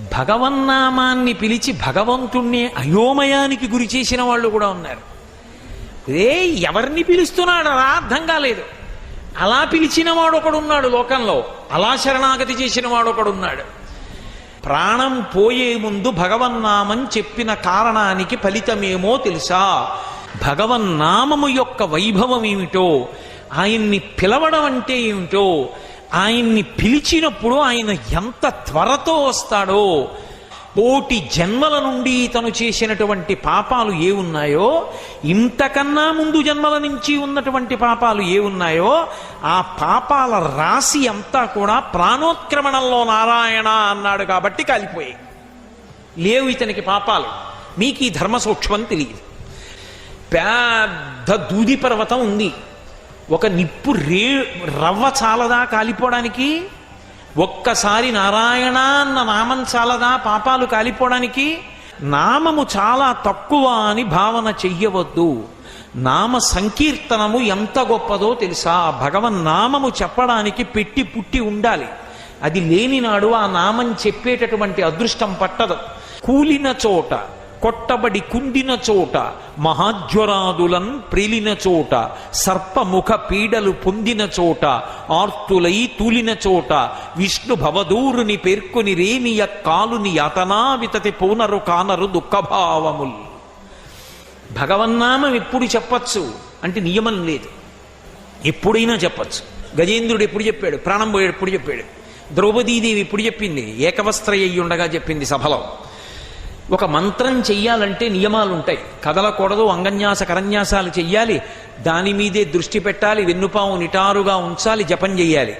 భగవన్నామాన్ని పిలిచి భగవంతుణ్ణి అయోమయానికి గురి చేసిన వాళ్ళు కూడా ఉన్నారు. ఏ ఎవరిని పిలుస్తున్నాడు? అలా అర్థం కాలేదు. అలా పిలిచిన వాడు ఒకడున్నాడు లోకంలో. అలా శరణాగతి చేసిన వాడు ఒకడున్నాడు ప్రాణం పోయే ముందు భగవన్నామం చెప్పిన కారణానికి ఫలితమేమో తెలుసా? భగవన్నామము యొక్క వైభవం ఏమిటో? ఆయన్ని పిలవడం అంటే ఏమిటో? ఆయన్ని పిలిచినప్పుడు ఆయన ఎంత త్వరతో వస్తాడో కోటి జన్మల నుండి తను చేసినటువంటి పాపాలు ఏ ఉన్నాయో ఇంతకన్నా ముందు జన్మల నుంచి ఉన్నటువంటి పాపాలు ఏ ఉన్నాయో ఆ పాపాల రాశి అంతా కూడా ప్రాణోత్క్రమణంలో నారాయణ అన్నాడు కాబట్టి కాలిపోయాయి. లేవు ఇతనికి పాపాలు. మీకు ఈ ధర్మ సూక్ష్మం తెలియదు. పెద్ద దూది పర్వతం ఉంది. ఒక నిప్పు రే రవ్వ చాలదా కాలిపోవడానికి? ఒక్కసారి నారాయణ అన్న నామం చాలదా పాపాలు కాలిపోవడానికి? నామము చాలా తక్కువ అని భావన చెయ్యవద్దు. నామ సంకీర్తనము ఎంత గొప్పదో తెలుసా? భగవన్ నామము చెప్పడానికి పెట్టి పుట్టి ఉండాలి. అది లేని నాడు ఆ నామం చెప్పేటటువంటి అదృష్టం పట్టదు. కూలిన చోట కొట్టబడి కుండిన చోట మహాజ్వరాదులన్ ప్రేలిన చోట సర్పముఖ పీడలు పొందిన చోట ఆర్తులై తూలిన చోట విష్ణు భవదూరుని పేర్కొని రేమియ కాలుని యతనా వితతి పూనరు కానరు దుఃఖభావముల్. భగవన్నామం ఎప్పుడు చెప్పచ్చు అంటే నియమం లేదు. ఎప్పుడైనా చెప్పచ్చు. గజేంద్రుడు ఎప్పుడు చెప్పాడు? ప్రాణం పోయాడు ఎప్పుడు చెప్పాడు? ద్రౌపదీదేవి ఎప్పుడు చెప్పింది? ఏకవస్త్ర చెప్పింది సభలో ఒక మంత్రం చెయ్యాలంటే నియమాలు ఉంటాయి కదలకూడదు అంగన్యాస కరన్యాసాలు చెయ్యాలి. దాని మీదే దృష్టి పెట్టాలి వెన్నుపాము నిటారుగా ఉంచాలి జపం చెయ్యాలి.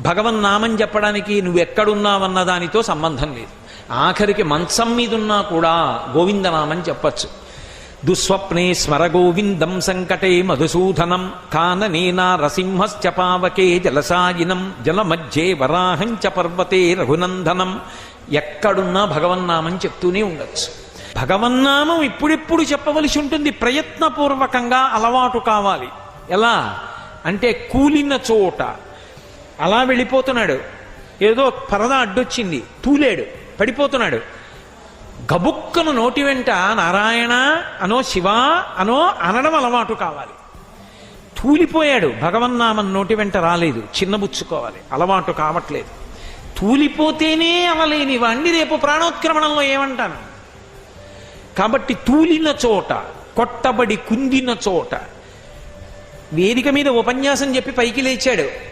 భగవన్నామం చెప్పడానికి నువ్వెక్కడున్నావన్న దానితో సంబంధం లేదు. ఆఖరికి మంచం మీదున్నా కూడా గోవిందనామం చెప్పచ్చు. దుస్వప్నే స్మర గోవిందం సంకటే మధుసూదనం కాననేనా రసింహశ్చ పావకే జలసాయినం జలమధ్యే వరాహం చ పర్వతే రఘునందనం ఎక్కడున్నా భగవన్నామం చెప్తూనే ఉండొచ్చు. భగవన్నామం ఇప్పుడెప్పుడు చెప్పవలసి ఉంటుంది. ప్రయత్నపూర్వకంగా అలవాటు కావాలి. ఎలా? అంటే కూలిన చోట. అలా వెళ్ళిపోతున్నాడు. ఏదో పరద అడ్డొచ్చింది. తూలేడు. పడిపోతున్నాడు. గబుక్కను నోటి వెంట నారాయణ అనో శివ అనో అనడం అలవాటు కావాలి. తూలిపోయాడు. భగవన్నామం నోటి వెంట రాలేదు. చిన్నబుచ్చుకోవాలి అలవాటు కావట్లేదు. తూలిపోతేనే అవలేని వాణ్ణి రేపు ప్రాణోత్క్రమణంలో ఏమంటాను? కాబట్టి తూలిన చోట కొట్టబడి కుందిన చోట వేదిక మీద ఉపన్యాసం చెప్పి పైకి లేచాడు.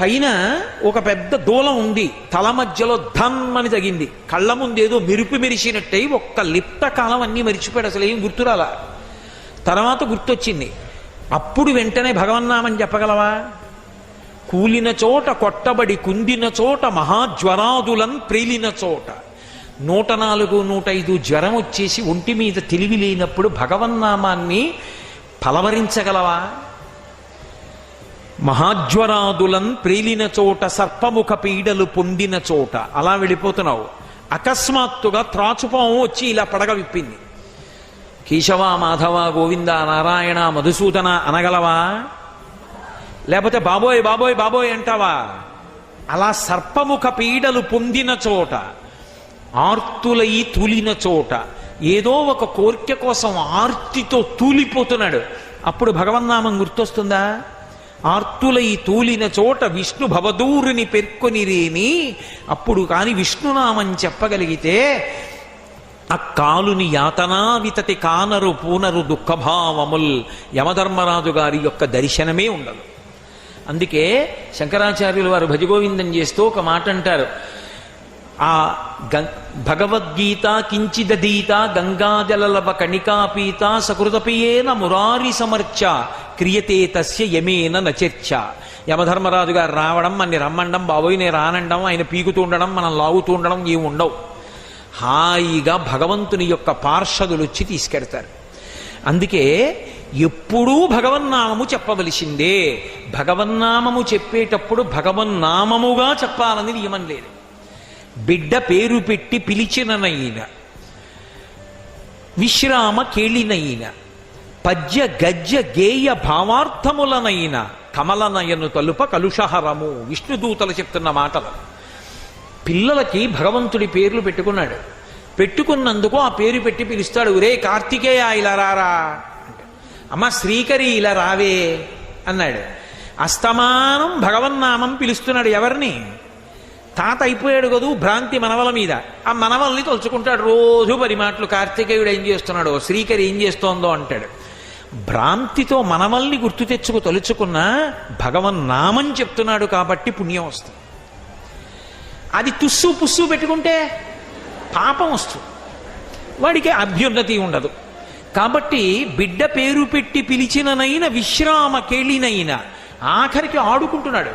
పైన ఒక పెద్ద దూలం ఉంది. తల మధ్యలో ధమ్ అని తగింది కళ్ళ ముందేదో మెరుపు మెరిచినట్టయి ఒక్క లిప్త కాలం అన్నీ మరిచిపోయాడు. అసలు ఏం గుర్తురాలా? తర్వాత గుర్తొచ్చింది. అప్పుడు వెంటనే భగవన్నామని చెప్పగలవా? కూలిన చోట కొట్టబడి కుందిన చోట మహాజ్వరాదులన్ ప్రేలిన చోట. నూట నాలుగు నూట ఐదు జ్వరం వచ్చేసి ఒంటి మీద తెలివి లేనప్పుడు భగవన్నామాన్ని పలవరించగలవా? మహాజ్వరాదులన్ ప్రేలిన చోట సర్పముఖ పీడలు పొందిన చోట. అలా వెళ్ళిపోతున్నావు. అకస్మాత్తుగా త్రాచుపాము వచ్చి ఇలా పడగ విప్పింది. కేశవ మాధవ గోవింద నారాయణ మధుసూదన అనగలవా? లేకపోతే బాబోయ్ బాబోయ్ బాబోయ్ అంటావా? అలా సర్పముఖ పీడలు పొందిన చోట ఆర్తులై తూలిన చోట ఏదో ఒక కోరిక కోసం ఆర్తితో తూలిపోతున్నాడు. అప్పుడు భగవన్నామం గుర్తొస్తుందా? ఆర్తులై తూలిన చోట విష్ణు భవదూరుని పెర్కొనిరేని అప్పుడు కాని విష్ణునామం చెప్పగలిగితే ఆ కాలుని యాతనా వితతి కానరు పూనరు దుఃఖభావముల్ యమధర్మరాజు గారి యొక్క దర్శనమే ఉండదు. అందుకే శంకరాచార్యులు వారు భజగోవిందం చేస్తూ ఒక మాట అంటారు. ఆ భగవద్గీత కించిదీత గంగాజలలవ కణికాపీత సకృతపియేన మురారి సమర్చ క్రియతే తస్య యమేన నచర్చ యమధర్మరాజు గారు రావడం మనని రమ్మండం బాబోయ్ నేను రానండం ఆయన పీకుతూ ఉండడం మనం లాగుతూ ఉండడం ఏమి ఉండవు. హాయిగా భగవంతుని యొక్క పార్షదులు వచ్చి తీసుకెడతారు. అందుకే ఎప్పుడూ భగవన్నామము చెప్పవలసిందే. భగవన్నామము చెప్పేటప్పుడు భగవన్నామముగా చెప్పాలని నియమం లేదు. బిడ్డ పేరు పెట్టి పిలిచిననైన విశ్రామ కేళినైన పద్య గజ్య గేయ భావార్థములనైన కమలనయను తలుప కలుషహరము విష్ణుదూతలు చెప్తున్న మాటలు. పిల్లలకి భగవంతుడి పేర్లు పెట్టుకున్నాడు. పెట్టుకున్నందుకు ఆ పేరు పెట్టి పిలుస్తాడు. ఒరే కార్తికేయ ఇలా రారా. అమ్మ శ్రీకరి ఇలా రావే అన్నాడు. అస్తమానం భగవన్నామం పిలుస్తున్నాడు ఎవరిని? తాత అయిపోయాడు కదూ భ్రాంతి మనవల మీద. ఆ మనవల్ని తలుచుకుంటాడు రోజు పది మాటలు కార్తికేయుడు ఏం చేస్తున్నాడో? శ్రీకరి ఏం చేస్తోందో అంటాడు. భ్రాంతితో మనవల్ని గుర్తు తెచ్చుకు తలుచుకున్న భగవన్ నామం చెప్తున్నాడు కాబట్టి పుణ్యం వస్తుంది. అది తుస్సు పుస్సు పెట్టుకుంటే పాపం వస్తుంది. వాడికి అభ్యున్నతి ఉండదు. కాబట్టి బిడ్డ పేరు పెట్టి పిలిచిననైన విశ్రామ కేళినైన ఆఖరికి ఆడుకుంటున్నాడు.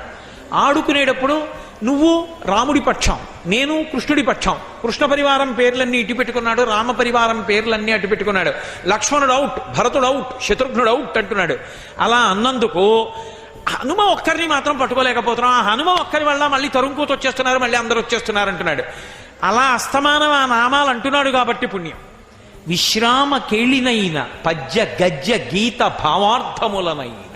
ఆడుకునేటప్పుడు నువ్వు రాముడి పక్షం నేను కృష్ణుడి పక్షం. కృష్ణ పరివారం పేర్లన్నీ ఇటు పెట్టుకున్నాడు రామ పరివారం పేర్లన్నీ అటు పెట్టుకున్నాడు. లక్ష్మణుడు అవుట్ భరతుడు అవుట్ శత్రుఘ్నుడు అవుట్ అంటున్నాడు. అలా అన్నందుకు హనుమ ఒక్కరిని మాత్రం పట్టుకోలేకపోతున్నాం. ఆ హనుమ ఒక్కరి వల్ల మళ్ళీ తరుంకూత వచ్చేస్తున్నారు మళ్ళీ అందరూ వచ్చేస్తున్నారు అంటున్నాడు. అలా అస్తమానం ఆ నామాలు అంటున్నాడు కాబట్టి పుణ్యం. విశ్రామ కేళినైన పద్య గద్య గీత భావార్థములనైన.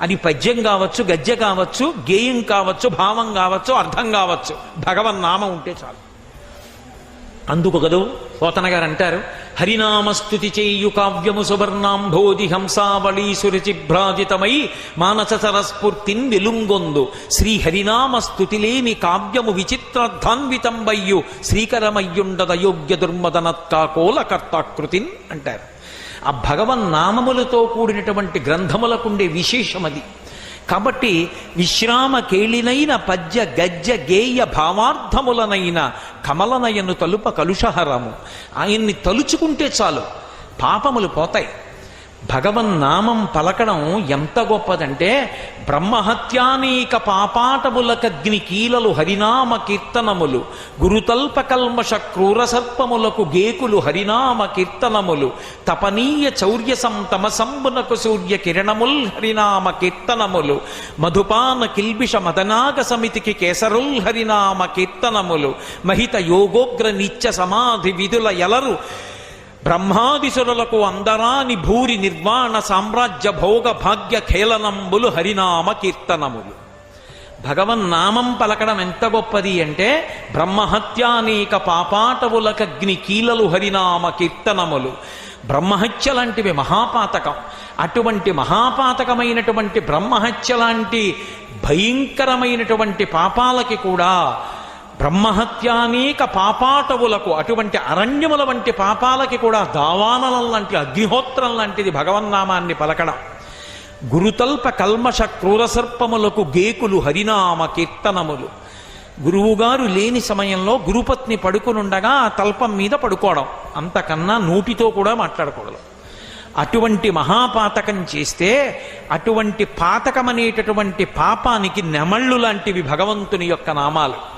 అది పద్యం కావచ్చు గద్య కావచ్చు గేయం కావచ్చు భావం కావచ్చు అర్థం కావచ్చు. భగవన్ నామం ఉంటే చాలు. అందుకు కదూ పోతన గారు అంటారు హరినామస్తుతి చేయు కావ్యము సువర్ణాంభోధి హంసావళీ సురచిభ్రాజితమై మానస సరస్ఫూర్తిన్ వెలుంగొందు. శ్రీ హరినామస్తుతి లేని కావ్యము విచిత్రాధ్వాంవితంబయ్యో శ్రీకరమయ్యుండద యోగ్య దుర్మదనత్కాకోల కర్తాకృతిన్ అంటారు. ఆ భగవన్ నామములతో కూడినటువంటి గ్రంథములకుండే విశేషం అది కాబట్టి విశ్రామ కేళినైన పద్య గజ్య గేయ భావార్థములనైన కమలనయను తలుప కలుషహరము. ఆయన్ని తలుచుకుంటే చాలు పాపములు పోతాయి. భగవన్ నామం పలకడం ఎంత గొప్పదంటే బ్రహ్మహత్యానీక పాపాటములకగ్ని కీలలు హరినామ కీర్తనములు గురుతల్ప కల్మష క్రూర సర్పములకు గేకులు హరినామ కీర్తనములు తపనీయ చౌర్యసం తమసంబునకు సంబునకు సూర్య కిరణముల్ హరినామ కీర్తనములు మధుపాన కిల్బిష మదనాగ సమితికి కేసరుల్ హరినామ కీర్తనములు మహిత యోగోగ్ర నిత్య సమాధి విధుల ఎలరు బ్రహ్మాదిసురులకు అందరాని భూరి నిర్వాణ సామ్రాజ్య భోగ భాగ్య ఖేళనంబులు హరినామ కీర్తనములు. భగవన్ నామం పలకడం ఎంత గొప్పది అంటే బ్రహ్మహత్యానేక పాపాటవులకగ్ని కీలలు హరినామ కీర్తనములు. బ్రహ్మహత్య లాంటివి మహాపాతకం. అటువంటి మహాపాతకమైనటువంటి బ్రహ్మహత్య లాంటి భయంకరమైనటువంటి పాపాలకి కూడా బ్రహ్మహత్యానేక పాపాటవులకు అటువంటి అరణ్యముల వంటి పాపాలకి కూడా దావానలం లాంటి అగ్నిహోత్రం లాంటిది భగవన్నామాన్ని పలకడం. గురుతల్ప కల్మష క్రూరసర్పములకు గేకులు హరినామ కీర్తనములు. గురువుగారు లేని సమయంలో గురుపత్ని పడుకునుండగా ఆ తల్పం మీద పడుకోవడం. అంతకన్నా నోటితో కూడా మాట్లాడకూడదు. అటువంటి మహాపాతకం చేస్తే అటువంటి పాతకమనేటటువంటి పాపానికి నెమళ్ళు లాంటివి భగవంతుని యొక్క నామాలు.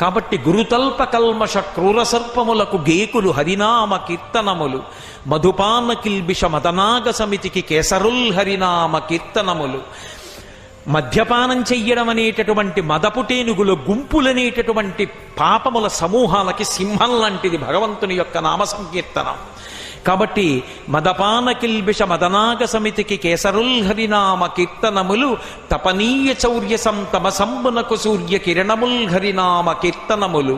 కాబట్టి గురుతల్ప కల్మష క్రూర సర్పములకు గేకులు హరినామ కీర్తనములు. మధుపాన కిల్బిష మదనాగ సమితికి కేసరుల్ హరినామ కీర్తనములు. మద్యపానం చెయ్యడం అనేటటువంటి మదపుటేనుగుల గుంపులనేటటువంటి పాపముల సమూహాలకి సింహం లాంటిది భగవంతుని యొక్క నామ సంకీర్తనం కాబట్టి మదపాన కిల్బిష మదనాగ సమితికి కేసరుల్ హరినామ కీర్తనములు తపనీయ చౌర్య సంతమ సంబునకు సూర్య కిరణముల్ హరినామ కీర్తనములు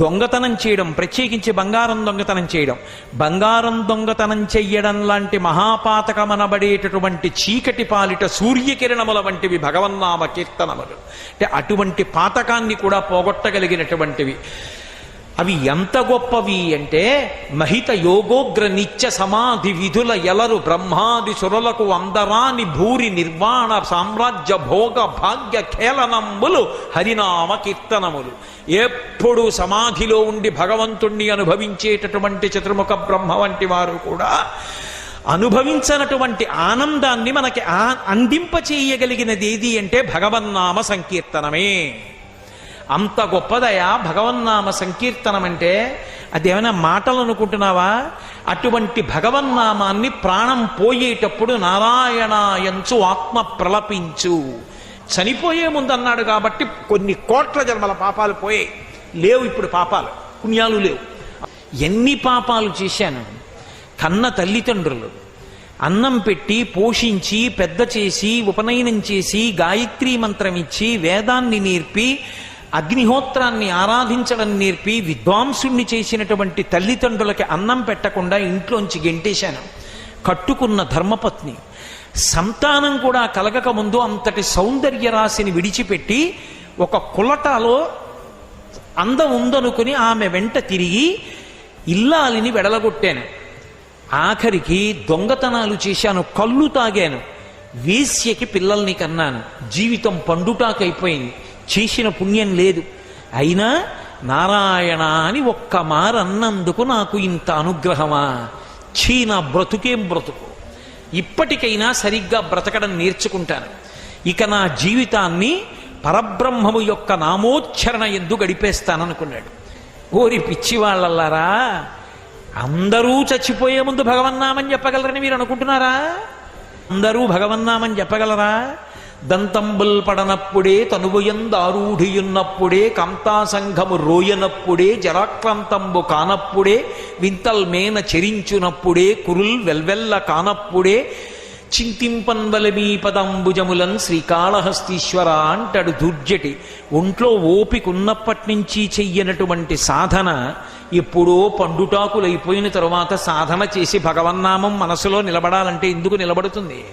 దొంగతనం చేయడం ప్రత్యేకించి బంగారం దొంగతనం చేయడం. బంగారం దొంగతనం చెయ్యడం లాంటి మహాపాతకమనబడేటటువంటి చీకటి పాలిట సూర్యకిరణముల వంటివి భగవన్నామ కీర్తనములు అంటే అటువంటి పాతకాన్ని కూడా పోగొట్టగలిగినటువంటివి. అవి ఎంత గొప్పవి అంటే మహిత యోగోగ్ర నిత్య సమాధి విధుల ఎలరు బ్రహ్మాది సురలకు అందరాని భూరి నిర్వాణ సామ్రాజ్య భోగ భాగ్య ఖేళనములు హరినామ కీర్తనములు. ఎప్పుడు సమాధిలో ఉండి భగవంతుణ్ణి అనుభవించేటటువంటి చతుర్ముఖ బ్రహ్మ వంటి వారు కూడా అనుభవించనటువంటి ఆనందాన్ని మనకి ఆ- అందింప చేయగలిగినది ఏది అంటే భగవన్నామ సంకీర్తనమే. అంత గొప్పదయా? భగవన్నామ సంకీర్తనం అంటే అదేమైనా మాటలు అనుకుంటున్నావా అటువంటి భగవన్నామాన్ని ప్రాణం పోయేటప్పుడు నారాయణాయంచు ఆత్మ ప్రలపించు. చనిపోయే ముందు అన్నాడు కాబట్టి కొన్ని కోట్ల జన్మల పాపాలు పోయాయి లేవు ఇప్పుడు పాపాలు. పుణ్యాలు లేవు. ఎన్ని పాపాలు చేశాను? కన్న తల్లిదండ్రులు. అన్నం పెట్టి పోషించి పెద్ద చేసి ఉపనయనం చేసి గాయత్రీ మంత్రం ఇచ్చి వేదాన్ని నేర్పి అగ్నిహోత్రాన్ని ఆరాధించడం నేర్పి విద్వాంసుణ్ణి చేసినటువంటి తల్లిదండ్రులకి అన్నం పెట్టకుండా ఇంట్లోంచి గెంటేశాను. కట్టుకున్న ధర్మపత్ని. సంతానం కూడా కలగక ముందు అంతటి సౌందర్య రాశిని విడిచిపెట్టి ఒక కులటాలో అందం ఉందనుకుని ఆమె వెంట తిరిగి ఇల్లాలిని వెడలగొట్టాను. ఆఖరికి దొంగతనాలు చేశాను కళ్ళు తాగాను. వేశ్యకి పిల్లల్ని కన్నాను. జీవితం పండుటాకైపోయింది. చేసిన పుణ్యం లేదు. అయినా నారాయణ అని ఒక్క మారన్నందుకు నాకు ఇంత అనుగ్రహమా? ఛీ నా బ్రతుకేం బ్రతుకు? ఇప్పటికైనా సరిగ్గా బ్రతకడం నేర్చుకుంటాను. ఇక నా జీవితాన్ని పరబ్రహ్మము యొక్క నామోచ్చరణ ఎందు గడిపేస్తాననుకున్నాడు. ఓరి పిచ్చివాళ్ళల్లారా అందరూ చచ్చిపోయే ముందు భగవన్నామని చెప్పగలరని మీరు అనుకుంటున్నారా? అందరూ భగవన్నామని చెప్పగలరా? దంతంబుల్ పడనప్పుడే తనువుయందారూఢియున్నప్పుడే కాంతాసంఘము రోయనప్పుడే జరాక్రాంతంబు కానప్పుడే వింతల్ మేన చెరించునప్పుడే కురుల్ వెల్వెల్ల కానప్పుడే చింతింపన్వలమీ పదంబుజములన్ శ్రీకాళహస్తీశ్వర అంటాడు దుర్జటి. ఒంట్లో ఓపికన్నప్పటి నుంచి చెయ్యనటువంటి సాధన ఎప్పుడో పండుటాకులైపోయిన తరువాత సాధన చేసి భగవన్నామం మనసులో నిలబడాలంటే ఎందుకు నిలబడుతుంది?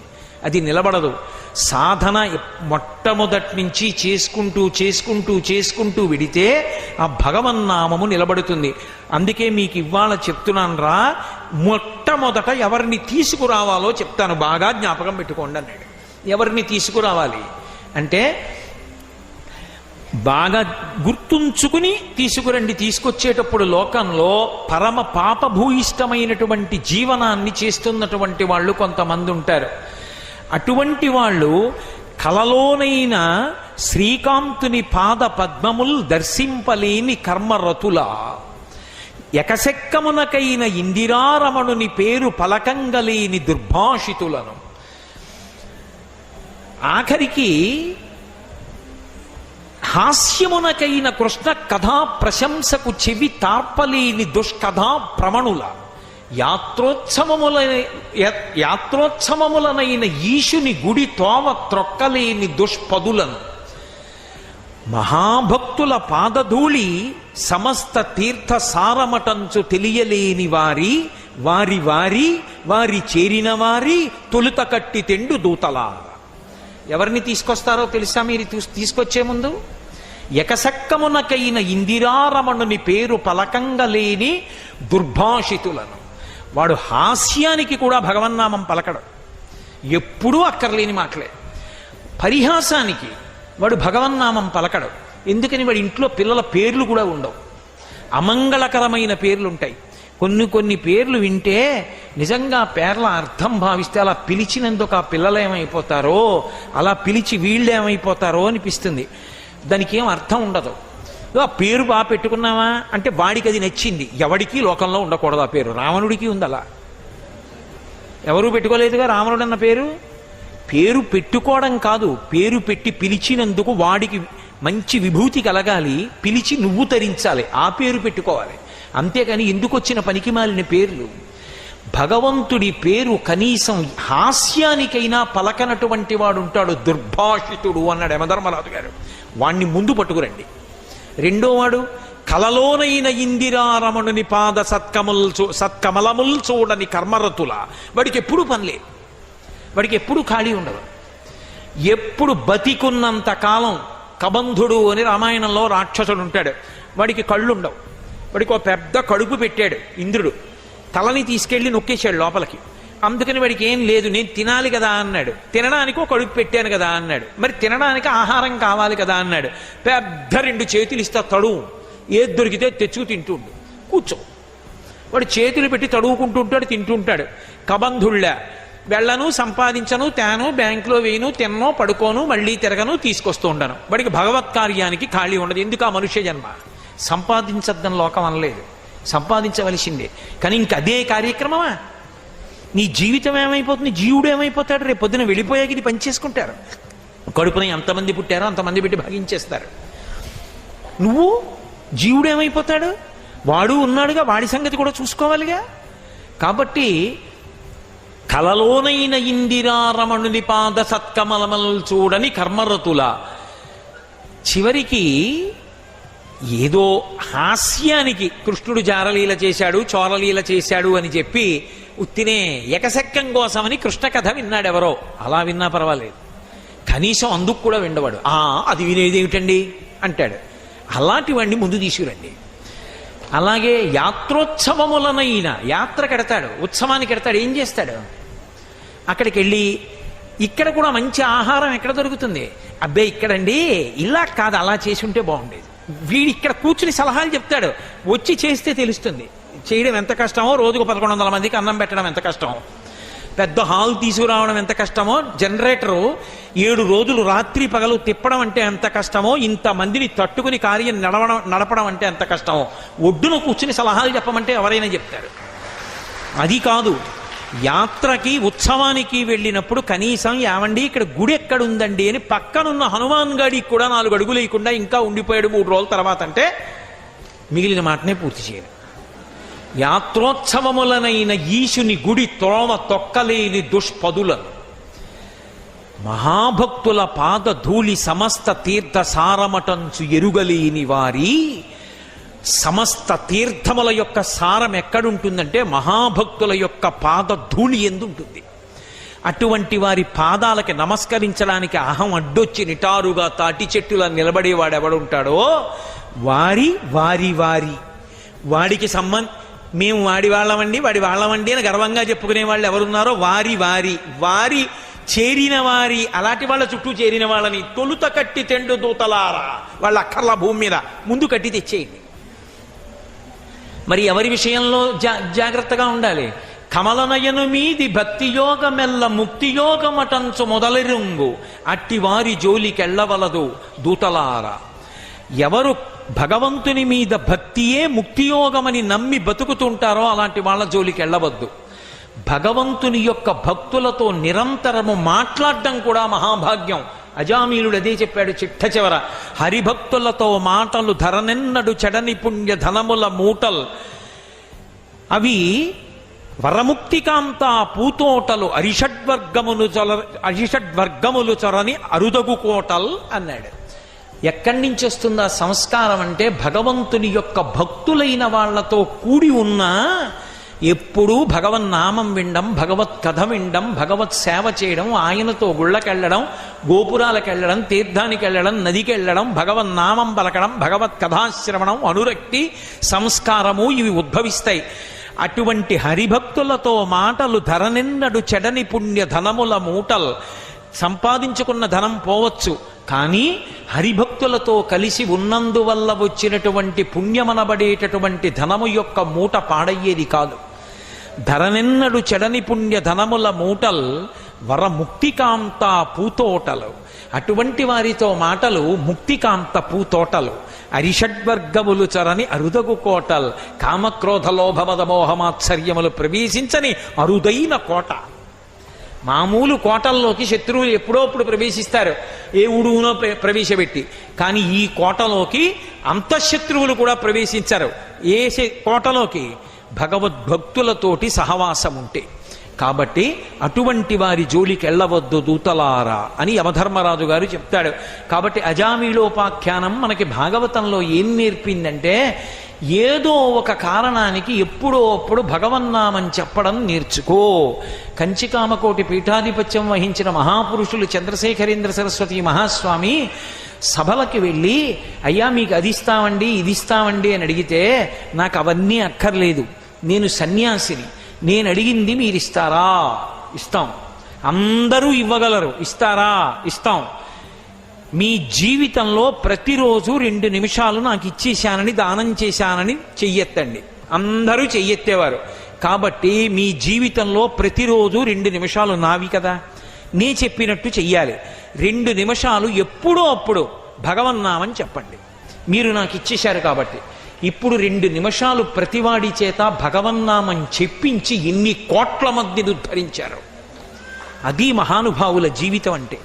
అది నిలబడదు. సాధన మొట్టమొదటి నుంచి చేసుకుంటూ చేసుకుంటూ చేసుకుంటూ విడితే ఆ భగవన్నామము నిలబడుతుంది. అందుకే మీకు ఇవాళ చెప్తున్నాను రా మొట్టమొదట ఎవరిని తీసుకురావాలో చెప్తాను. బాగా జ్ఞాపకం పెట్టుకోండి అన్నాడు. ఎవరిని తీసుకురావాలి? అంటే బాగా గుర్తుంచుకుని తీసుకురండి. తీసుకొచ్చేటప్పుడు లోకంలో పరమ పాపభూయిష్టమైనటువంటి జీవనాన్ని చేస్తున్నటువంటి వాళ్ళు కొంతమంది ఉంటారు. అటువంటి వాళ్ళు కలలోనైన శ్రీకాంతుని పాద పద్మముల్ దర్శింపలేని కర్మరతుల. ఎకశక్కమునకైన ఇందిరారమణుని పేరు పలకంగలేని దుర్భాషితులను. ఆఖరికి హాస్యమునకైన కృష్ణ కథా ప్రశంసకు చెవి తార్పలేని దుష్కథా ప్రమణుల యాత్రోత్సవములైన యాత్రోత్సవములనైన ఈశుని గుడి తోవ త్రొక్కలేని దుష్పదులను. మహాభక్తుల పాదధూళి సమస్త తీర్థ సారమటంచు తెలియలేని వారి వారి వారి వారి చేరిన వారి తొలుత కట్టి తెండు దూతలా ఎవరిని తీసుకొస్తారో తెలుసా మీరు తీసుకొచ్చే ముందు? ఎకసక్కమునకైన ఇందిరారమణుని పేరు పలకంగలేని దుర్భాషితులను. వాడు హాస్యానికి కూడా భగవన్నామం పలకడు. ఎప్పుడూ అక్కర్లేని మాటలే. పరిహాసానికి వాడు భగవన్నామం పలకడు. ఎందుకని వాడి ఇంట్లో పిల్లల పేర్లు కూడా ఉండవు. అమంగళకరమైన పేర్లు ఉంటాయి కొన్ని కొన్ని పేర్లు వింటే నిజంగా పేర్ల అర్థం భావిస్తే అలా పిలిచినందుకు ఆ పిల్లలు ఏమైపోతారో అలా పిలిచి వీళ్ళు ఏమైపోతారో అనిపిస్తుంది. దానికి ఏం అర్థం ఉండదు. ఆ పేరు బాగా పెట్టుకున్నావా? అంటే వాడికి అది నచ్చింది. ఎవడికి లోకంలో ఉండకూడదు ఆ పేరు. రావణుడికి ఉంది అలా. ఎవరు పెట్టుకోలేదుగా రావణుడు అన్న పేరు? పేరు పెట్టుకోవడం కాదు. పేరు పెట్టి పిలిచినందుకు వాడికి మంచి విభూతి కలగాలి. పిలిచి నువ్వు తరించాలి. ఆ పేరు పెట్టుకోవాలి. అంతేకాని ఎందుకు వచ్చిన పనికి మాలిన పేర్లు? భగవంతుడి పేరు కనీసం హాస్యానికైనా పలకనటువంటి వాడు ఉంటాడు దుర్భాషితుడు అన్నాడు యమధర్మరాజు గారు. వాణ్ణి ముందు పట్టుకురండి. రెండోవాడు కలలోనైన ఇందిరారమణుని పాద సత్కముల్ చూ సత్కమలముల్ చూడని కర్మరతుల. వాడికి ఎప్పుడు పనిలే వాడికి ఎప్పుడు ఖాళీ ఉండదు. ఎప్పుడు బతికున్నంత కాలం కబంధుడు అని రామాయణంలో రాక్షసుడు ఉంటాడు. వాడికి కళ్ళు ఉండవు. వాడికి ఒక పెద్ద కడుపు పెట్టాడు ఇంద్రుడు. తలని తీసుకెళ్ళి నొక్కేశాడు లోపలికి. అందుకని వాడికి ఏం లేదు నేను తినాలి కదా అన్నాడు. తినడానికి ఒక కడుపు పెట్టాను కదా అన్నాడు. మరి తినడానికి ఆహారం కావాలి కదా అన్నాడు. పెద్ద రెండు చేతులు ఇస్తా తడువు ఏది దొరికితే తెచ్చుకు తింటుండు. కూర్చో. వాడు చేతులు పెట్టి తడువుకుంటూ ఉంటాడు తింటుంటాడు. కబంధుళ్ళ వెళ్ళను సంపాదించను తేను బ్యాంకులో వేయను తిన్నో పడుకోను మళ్ళీ తిరగను తీసుకొస్తూ ఉండను. వాడికి భగవత్ కార్యానికి ఖాళీ ఉండదు. ఎందుకు ఆ మనుష్య జన్మ? సంపాదించద్దని లోకం అనలేదు. సంపాదించవలసిందే. కానీ ఇంక అదే కార్యక్రమమా? నీ జీవితం ఏమైపోతుంది? జీవుడు ఏమైపోతాడు? రేపు పొద్దున వెళ్ళిపోయాక ఇది పనిచేసుకుంటారు కడుపున ఎంతమంది పుట్టారో అంతమంది పెట్టి భాగించేస్తారు. నువ్వు జీవుడు ఏమైపోతాడు? వాడు ఉన్నాడుగా వాడి సంగతి కూడా చూసుకోవాలిగా? కాబట్టి కలలోనైన ఇందిరారమణుని పాద సత్కమలమలు చూడని కర్మరతుల చివరికి ఏదో హాస్యానికి కృష్ణుడు జారలీల చేశాడు చోరలీల చేశాడు అని చెప్పి ఉత్తినే ఎకసెక్కం కోసమని కృష్ణ కథ విన్నాడు ఎవరో అలా విన్నా పర్వాలేదు. కనీసం అందుకు కూడా విండవాడు. ఆ అది వినేది ఏమిటండి అంటాడు. అలాంటి వాడిని ముందు తీసుకురండి. అలాగే యాత్రోత్సవములనైన యాత్ర కడతాడు. ఉత్సవానికి కడతాడు. ఏం చేస్తాడు? అక్కడికి వెళ్ళి ఇక్కడ కూడా మంచి ఆహారం ఎక్కడ దొరుకుతుంది? అబ్బే ఇక్కడండి. ఇలా కాదు అలా చేసి ఉంటే బాగుండేది. వీడు ఇక్కడ కూర్చుని సలహాలు చెప్తాడు. వచ్చి చేస్తే తెలుస్తుంది. చేయడం ఎంత కష్టమో రోజుకు పదకొండు వందల మందికి అన్నం పెట్టడం ఎంత కష్టమో. పెద్ద హాల్ తీసుకురావడం ఎంత కష్టమో జనరేటరు ఏడు రోజులు రాత్రి పగలు తిప్పడం అంటే ఎంత కష్టమో ఇంత మందిని తట్టుకుని కార్యం నడవడం నడపడం అంటే ఎంత కష్టమో. ఒడ్డున కూర్చుని సలహాలు చెప్పమంటే ఎవరైనా చెప్తారు. అది కాదు. యాత్రకి ఉత్సవానికి వెళ్ళినప్పుడు కనీసం యావండి ఇక్కడ గుడి ఎక్కడుందండి అని పక్కనున్న హనుమాన్ గడికి కూడా నాలుగు అడుగులు వేయకుండా ఇంకా ఉండిపోయాడు మూడు రోజుల తర్వాత అంటే మిగిలిన మాటనే పూర్తి చేయాలి. యాత్రోత్సవములనైన ఈశుని గుడి త్రోమ తొక్కలేని దుష్పదులను మహాభక్తుల పాద ధూళి సమస్త తీర్థ సారమటంచు ఎరుగలేని వారి సమస్త తీర్థముల యొక్క సారం ఎక్కడుంటుందంటే మహాభక్తుల యొక్క పాద ధూళి ఎందుంటుంది. అటువంటి వారి పాదాలకి నమస్కరించడానికి అహం అడ్డొచ్చి నిటారుగా తాటి చెట్టులా నిలబడేవాడు ఎవడుంటాడో వారి వారి వారి. వాడికి సంబంధ మేము వాడి వాళ్ళమండి వాడి వాళ్ళమండి అని గర్వంగా చెప్పుకునే వాళ్ళు ఎవరున్నారో వారి వారి. వారి చేరిన వారి అలాంటి వాళ్ళ చుట్టూ చేరిన వాళ్ళని తొలుత కట్టి తెండు దూతలారా. వాళ్ళ అక్కర్ల భూమి మీద ముందు కట్టి తెచ్చేయండి. మరి ఎవరి విషయంలో జా జాగ్రత్తగా ఉండాలి? కమలనయను మీది భక్తి యోగమెల్ల ముక్తి యోగమటంచు మొదలెరుంగు. అట్టి వారి జోలికెళ్ళవలదు దూతలారా. ఎవరు భగవంతుని మీద భక్తియే ముక్తియోగమని నమ్మి బతుకుతుంటారో అలాంటి వాళ్ళ జోలికి వెళ్ళవద్దు. భగవంతుని యొక్క భక్తులతో నిరంతరము మాట్లాడడం కూడా మహాభాగ్యం. అజామీలుడు అదే చెప్పాడు చిట్ట చివర. హరిభక్తులతో మాటలు ధరనెన్నడు చెడని పుణ్య ధనముల మూటల్. అవి వరముక్తికాంత పూతోటలు అరిషడ్వర్గములు చొల అరిషడ్వర్గములు చొరని అరుదగు కోటల్ అన్నాడు. ఎక్కడి నుంచి వస్తుంది ఆ సంస్కారం అంటే భగవంతుని యొక్క భక్తులైన వాళ్ళతో కూడి ఉన్నా ఎప్పుడూ భగవన్నామం వినడం భగవత్ కథ వినడం భగవత్ సేవ చేయడం ఆయనతో గుళ్ళకెళ్ళడం గోపురాలకెళ్ళడం తీర్థానికి వెళ్ళడం నదికి వెళ్ళడం భగవన్నామం పలకడం భగవత్ కథాశ్రవణం అనురక్తి సంస్కారము ఇవి ఉద్భవిస్తాయి. అటువంటి హరిభక్తులతో మాటలు ధరనిన్నడు చెడని పుణ్య ధనముల మూటల్. సంపాదించుకున్న ధనం పోవచ్చు కానీ హరిభక్తులతో కలిసి ఉన్నందువల్ల వచ్చినటువంటి పుణ్యమనబడేటటువంటి ధనము యొక్క మూట పాడయ్యేది కాదు. ధరనెన్నడు చెడని పుణ్య ధనముల మూటల్ వరముక్తికాంత పూతోటలు. అటువంటి వారితో మాటలు ముక్తికాంత పూతోటలు. అరిషడ్వర్గములు చరని అరుదగు కోటల్. కామక్రోధ లోభమద మోహమాత్సర్యములు ప్రవేశించని అరుదైన కోట. మామూలు కోటల్లోకి శత్రువులు ఎప్పుడోప్పుడు ప్రవేశిస్తారు. ఏ ఉడువునో ప్ర- ప్రవేశపెట్టి. కానీ ఈ కోటలోకి అంతఃశత్రువులు కూడా ప్రవేశించరు. ఏ కోటలోకి? భగవద్భక్తులతోటి సహవాసం ఉంటే కాబట్టి అటువంటి వారి జోలికి వెళ్ళవద్దు దూతలారా అని యమధర్మరాజు గారు చెప్తాడు. కాబట్టి అజామీలోపాఖ్యానం మనకి భాగవతంలో ఏం నేర్పిందంటే ఏదో ఒక కారణానికి ఎప్పుడో అప్పుడు భగవన్నామని చెప్పడం నేర్చుకో. కంచికామకోటి పీఠాధిపత్యం వహించిన మహాపురుషులు చంద్రశేఖరేంద్ర సరస్వతి మహాస్వామి సభలకి వెళ్ళి అయ్యా మీకు అది ఇస్తామండి ఇది ఇస్తామండి అని అడిగితే నాకు అవన్నీ అక్కర్లేదు. నేను సన్యాసిని. నేను అడిగింది మీరు ఇస్తారా? ఇస్తాం. అందరూ ఇవ్వగలరు. ఇస్తారా? ఇస్తాం. మీ జీవితంలో ప్రతిరోజు రెండు నిమిషాలు నాకు ఇచ్చేశానని దానం చేశానని చెయ్యెత్తండి. అందరూ చెయ్యెత్తేవారు. కాబట్టి మీ జీవితంలో ప్రతిరోజు రెండు నిమిషాలు నావి కదా. నే చెప్పినట్టు చెయ్యాలి. రెండు నిమిషాలు ఎప్పుడో అప్పుడు భగవన్నామని చెప్పండి. మీరు నాకు ఇచ్చేశారు కాబట్టి. ఇప్పుడు రెండు నిమిషాలు ప్రతివాడి చేత భగవన్నామం చెప్పించి ఎన్ని కోట్ల మందిని ఉద్ధరించారు. అది మహానుభావుల జీవితం అంటే.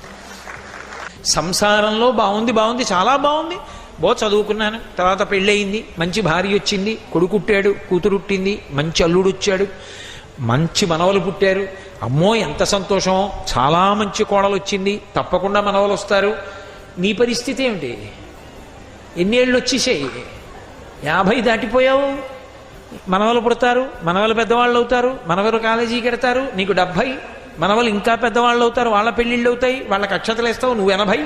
సంసారంలో బాగుంది బాగుంది చాలా బాగుంది. బో చదువుకున్నాను తర్వాత పెళ్ళయింది మంచి భార్య వచ్చింది కొడుకుట్టాడు కూతురుట్టింది మంచి అల్లుడు వచ్చాడు మంచి మనవలు పుట్టారు. అమ్మో ఎంత సంతోషమో చాలా మంచి కోడలు వచ్చింది తప్పకుండా మనవలు వస్తారు నీ పరిస్థితి ఏమిటి? ఎన్నేళ్ళు వచ్చేసాయి యాభై దాటిపోయావు. మనవలు పుడతారు మనవలు పెద్దవాళ్ళు అవుతారు మనవలు కాలేజీకి ఎడతారు నీకు డెబ్భై. మన వాళ్ళు ఇంకా పెద్దవాళ్ళు అవుతారు వాళ్ళ పెళ్ళిళ్ళు అవుతాయి వాళ్ళకి అక్షతలు వేస్తావు నువ్వు ఎనభై.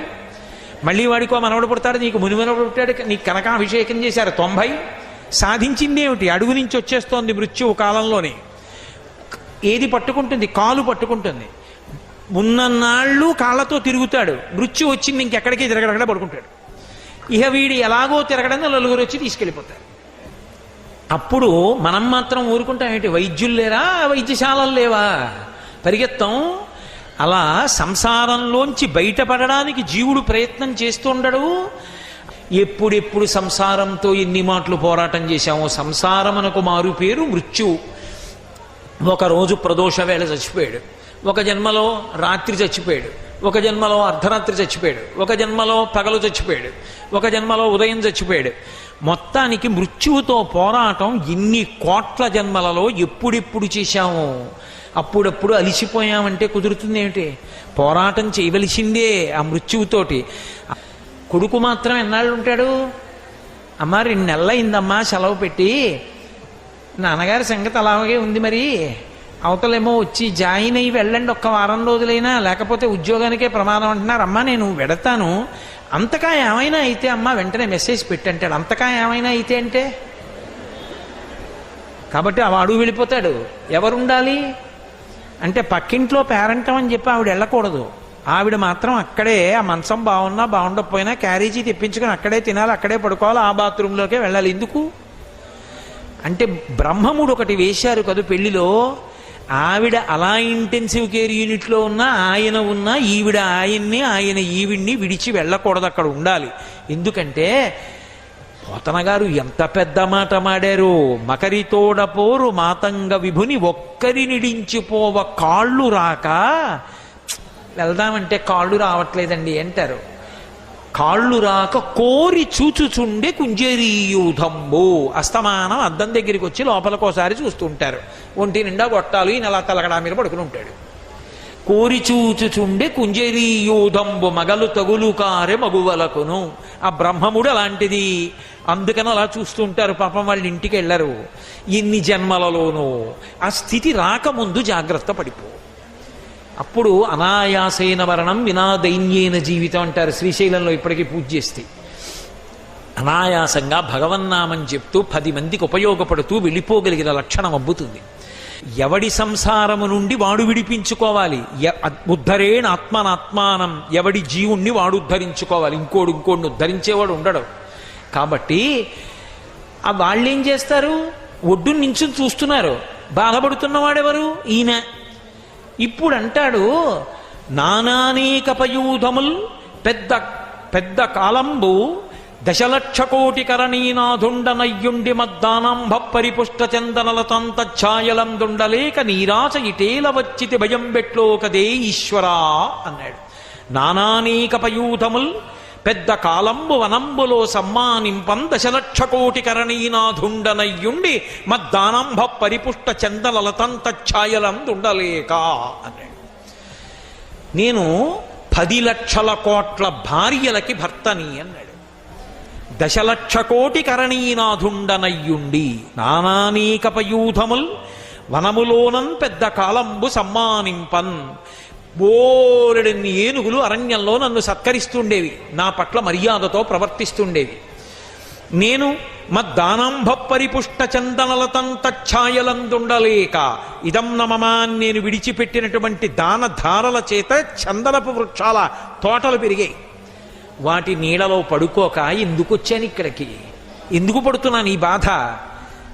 మళ్ళీ వాడికో మనవడు పుడతాడు నీకు మునిమనవడు పుట్టాడు నీకు కనకాభిషేకం చేశారు తొంభై. సాధించింది ఏమిటి? అడుగు నుంచి వచ్చేస్తోంది మృత్యువు కాలంలోనే. ఏది పట్టుకుంటుంది? కాలు పట్టుకుంటుంది. ఉన్నన్నాళ్ళు కాళ్ళతో తిరుగుతాడు. మృత్యు వచ్చింది ఇంకెక్కడికి? తిరగడక్కడ పడుకుంటాడు. ఇహ వీడు ఎలాగో తిరగడం నలుగురు వచ్చి తీసుకెళ్ళిపోతారు. అప్పుడు మనం మాత్రం ఊరుకుంటాం ఏంటి? వైద్యులు లేరా? వైద్యశాలలు లేవా? పరిగెత్తం. అలా సంసారంలోంచి బయటపడడానికి జీవుడు ప్రయత్నం చేస్తుండడు ఎప్పుడెప్పుడు సంసారంతో ఎన్ని మాటలు పోరాటం చేశామో సంసారమునకు మారు పేరు మృత్యువు ఒకరోజు ప్రదోష వేళ చచ్చిపోయాడు. ఒక జన్మలో రాత్రి చచ్చిపోయాడు. ఒక జన్మలో అర్ధరాత్రి చచ్చిపోయాడు. ఒక జన్మలో పగలు చచ్చిపోయాడు. ఒక జన్మలో ఉదయం చచ్చిపోయాడు. మొత్తానికి మృత్యువుతో పోరాటం ఎన్ని కోట్ల జన్మలలో ఎప్పుడెప్పుడు చేశాము. అప్పుడప్పుడు అలిసిపోయామంటే కుదురుతుంది ఏమిటి? పోరాటం చేయవలసిందే ఆ మృత్యువుతోటి. కొడుకు మాత్రం ఎన్నాళ్ళు ఉంటాడు? అమ్మ రెండు నెలలైందమ్మా సెలవు పెట్టి. నాన్నగారి సంగతి అలాగే ఉంది మరి. అవతలేమో వచ్చి జాయిన్ అయ్యి వెళ్ళండి ఒక్క వారం రోజులైనా లేకపోతే ఉద్యోగానికే ప్రమాదం అంటున్నారు. అమ్మా నేను వెడతాను. అంతకా ఏమైనా అయితే అమ్మా వెంటనే మెసేజ్ పెట్టంటాడు. అంతకా ఏమైనా అయితే అంటే? కాబట్టి ఆ వాడు వెళ్ళిపోతాడు. ఎవరుండాలి? అంటే పక్కింట్లో పేరంటం అని చెప్పి ఆవిడ వెళ్ళకూడదు. ఆవిడ మాత్రం అక్కడే ఆ మంచం బాగున్నా బాగుండకపోయినా క్యారేజీ తెప్పించుకొని అక్కడే తినాలి అక్కడే పడుకోవాలి ఆ బాత్రూంలోకే వెళ్ళాలి. ఎందుకు? అంటే బ్రహ్మముడు ఒకటి వేశారు కదా పెళ్ళిలో. ఆవిడ అలా ఇంటెన్సివ్ కేర్ యూనిట్లో ఉన్న ఆయన ఉన్న ఈవిడ ఆయన్ని ఆయన ఈవిడ్ని విడిచి వెళ్ళకూడదు అక్కడ ఉండాలి. ఎందుకంటే పోతన గారు ఎంత పెద్ద మాట మాడారు? మకరితోడపోరు మాతంగ విభుని ఒక్కరి నిడించిపోవ కాళ్ళు రాక? వెళ్దామంటే కాళ్ళు రావట్లేదండి అంటారు. కాళ్ళు రాక కోరి చూచుచుండే కుంజరీయూధంబు అస్తమానం అద్దం దగ్గరికి వచ్చి లోపలకోసారి చూస్తుంటారు. ఒంటి నిండా గొట్టాలు ఈయన అలా తలగడా మీద పడుకుని ఉంటాడు. కోరి చూచుచుండే కుంజరీయూధంబు మగలు తగులుకారె మగువలకును. ఆ బ్రహ్మముడు అలాంటిది. అందుకని అలా చూస్తూ ఉంటారు. పాపం వాళ్ళ ఇంటికి వెళ్ళరు. ఎన్ని జన్మలలోనూ ఆ స్థితి రాకముందు జాగ్రత్త పడిపో. అప్పుడు అనాయాసైన మరణం వినాదైన్యేన జీవితం అంటారు శ్రీశైలంలో ఇప్పటికీ పూజ చేస్తే. అనాయాసంగా భగవన్నామం చెప్తూ పది మందికి ఉపయోగపడుతూ వెళ్ళిపోగలిగిన లక్షణం అబ్బుతుంది. ఎవడి సంసారము నుండి వాడు విడిపించుకోవాలి? ఉద్ధరేణ ఆత్మనాత్మానం. ఎవడి జీవుణ్ణి వాడు ఉద్ధరించుకోవాలి? ఇంకోడు ఇంకోడిని ఉద్ధరించేవాడు ఉండడు. కాబట్టి ఆ వాళ్ళేం చేస్తారు? ఒడ్డు నించుని చూస్తున్నారు. బాధపడుతున్నవాడెవరు? ఈయన. ఇప్పుడు అంటాడు నానానేక పయూధముల్ పెద్ద పెద్ద కాలంబు దశలక్ష కోటి కరణీనాథుండనయ్యుండి మద్దానంభ పరిపుష్ట చందనలతంత ఛాయలం దుండలేక నీరాశ ఇటేల వచ్చితి భయం బెట్లోకదే ఈశ్వరా అన్నాడు. నానానేక పయూధముల్ పెద్ద కాలంబు వనంబులో సమ్మానింపం దశలక్ష కోటి కరణీనాథుండనయ్యుండి మద్దానంభ పరిపుష్ట చందలలతంత ఛాయలందుండలేక అన్నాడు. నేను పది లక్షల కోట్ల భార్యలకి భర్తని అన్నాడు. దశలక్ష కోటి కరణీనాథుండనయ్యుండి నానానీకపయూధముల్ వనములోనం పెద్ద కాలంబు సమ్మానింపన్ బోరెడన్ని ఏనుగులు అరణ్యంలో నన్ను సత్కరిస్తుండేవి. నా పట్ల మర్యాదతో ప్రవర్తిస్తుండేవి. నేను మద్దానంభ పరిపుష్ట చందనలతంత ఛాయలందుండలేక ఇదం నమమా నేను విడిచిపెట్టినటువంటి దాన ధారల చేత చందనపు వృక్షాల తోటలు పెరిగాయి. వాటి నీడలో పడుకోక ఎందుకు వచ్చాను ఇక్కడికి? ఎందుకు పడుతున్నాను ఈ బాధ?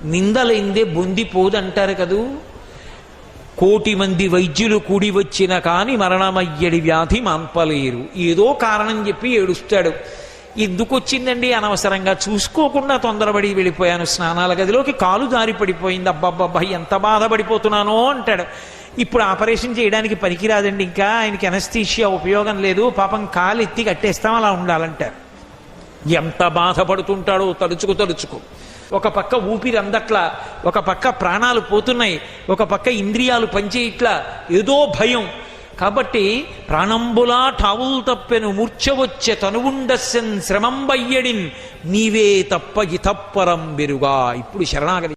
నిందలైందే బొందిపోదంటారు కదూ? కోటి మంది వైద్యులు కూడి వచ్చిన కాని మరణమయ్యడి వ్యాధి మాన్పలేరు ఏదో కారణం చెప్పి ఏడుస్తాడు. ఎందుకు వచ్చిందండి అనవసరంగా? చూసుకోకుండా తొందరపడి వెళ్ళిపోయాను స్నానాల గదిలోకి. కాలు జారి పడిపోయింది. అబ్బాబ్బాబ్బా ఎంత బాధపడిపోతున్నానో అంటాడు. ఇప్పుడు ఆపరేషన్ చేయడానికి పనికిరాదండి ఇంకా. ఆయనకి ఎనస్థీషియా ఉపయోగం లేదు. పాపం కాలు ఎత్తి కట్టేస్తాం అలా ఉండాలంటారు. ఎంత బాధపడుతుంటాడో తలుచుకు తలుచుకు. ఒక పక్క ఊపిరి అందట్లా ఒక పక్క ప్రాణాలు పోతున్నాయి ఒక పక్క ఇంద్రియాలు పనిచేయట్లా ఏదో భయం. కాబట్టి ప్రాణంబులా టావుల్ తప్పెను మూర్చవచ్చే తనువుండస్సెన్ శ్రమంబయ్యడిన్ నీవే తప్ప ఇతప్పరం బెరుగా ఇప్పుడు శరణాగతి